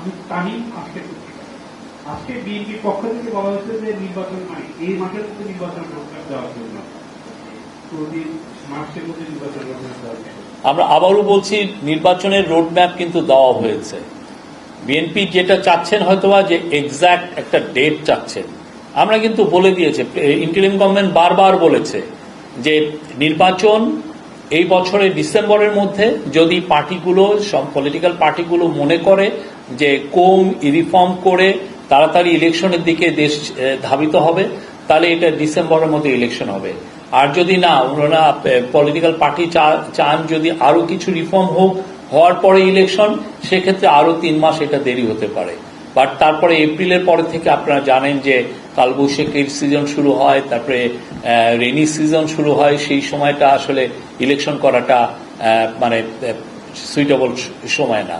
আমি তামিম আজকে আজকে বিএনপির পক্ষ থেকে বলা হয়েছে যে নির্বাচন মানে এই মাসের মধ্যে নির্বাচন রোডম্যাপ দেওয়ার জন্য। আমরা আবারও বলছি, নির্বাচনের রোডম্যাপ কিন্তু দেওয়া হয়েছে। বিএনপি যেটা চাচ্ছেন হয়তোবা যে এক্সাক্ট একটা ডেট চাচ্ছেন। আমরা কিন্তু বলে দিয়েছে, ইন্টারিম গভর্নমেন্ট বারবার বলেছে যে নির্বাচন এই বছরের ডিসেম্বরের মধ্যে যদি পার্টিগুলো, সব পলিটিক্যাল পার্টিগুলো মনে করে যে কম রিফর্ম করে তাড়াতাড়ি ইলেকশনের দিকে দেশ ধাবিত হবে, তাহলে এটা ডিসেম্বরের মধ্যে ইলেকশন হবে। আর যদি না, ওনারা পলিটিক্যাল পার্টি চান যদি আরও কিছু রিফর্ম হোক, হওয়ার পরে ইলেকশন সেক্ষেত্রে আরও তিন মাস এটা দেরি হতে পারে। বাট তারপরে এপ্রিলের পরে থেকে আপনারা জানেন যে কালবৈশাখীর সিজন শুরু হয়, তারপরে রেনি সিজন শুরু হয়, সেই সময়টা আসলে ইলেকশন করাটা মানে সুইটেবল সময় না।